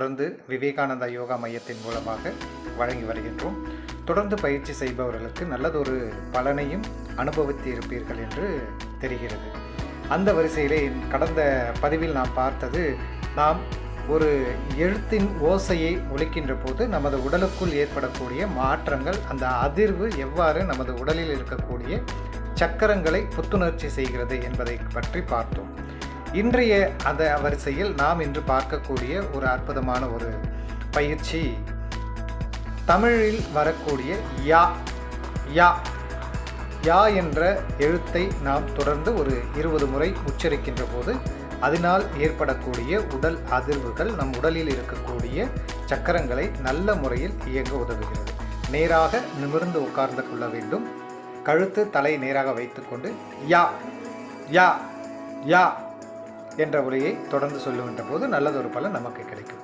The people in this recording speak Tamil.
தொடர்ந்து விவேகானந்தா யோகா மையத்தின் மூலமாக வழங்கி வருகின்றோம். தொடர்ந்து பயிற்சி செய்பவர்களுக்கு நல்லதொரு பலனையும் அனுபவித்து இருப்பீர்கள் என்று தெரிகிறது. அந்த வரிசையிலே கடந்த பதிவில் நாம் பார்த்தது நாம் ஒரு எழுத்தின் ஓசையை ஒழிக்கின்ற போது நமது உடலுக்குள் ஏற்படக்கூடிய மாற்றங்கள் அந்த அதிர்வு எவ்வாறு நமது உடலில் இருக்கக்கூடிய சக்கரங்களை புத்துணர்ச்சி செய்கிறது என்பதை பற்றி பார்த்தோம். இன்றைய அந்த வரிசையில் நாம் இன்று பார்க்கக்கூடிய ஒரு அற்புதமான ஒரு பயிற்சி தமிழில் வரக்கூடிய யா யா. யா என்ற எழுத்தை நாம் தொடர்ந்து ஒரு இருபது முறை உச்சரிக்கின்ற போது அதனால் ஏற்படக்கூடிய உடல் அதிர்வுகள் நம் உடலில் இருக்கக்கூடிய சக்கரங்களை நல்ல முறையில் இயங்க உதவுகிறது. நேராக நிமிர்ந்து உட்கார்ந்து கொள்ள வேண்டும். கழுத்து தலை நேராக வைத்துக்கொண்டு யா யா யா. என்ற ஒளியை தொடர்ந்து சொல்லுகின்ற போது நல்லதொரு பலன் நமக்கு கிடைக்கும்.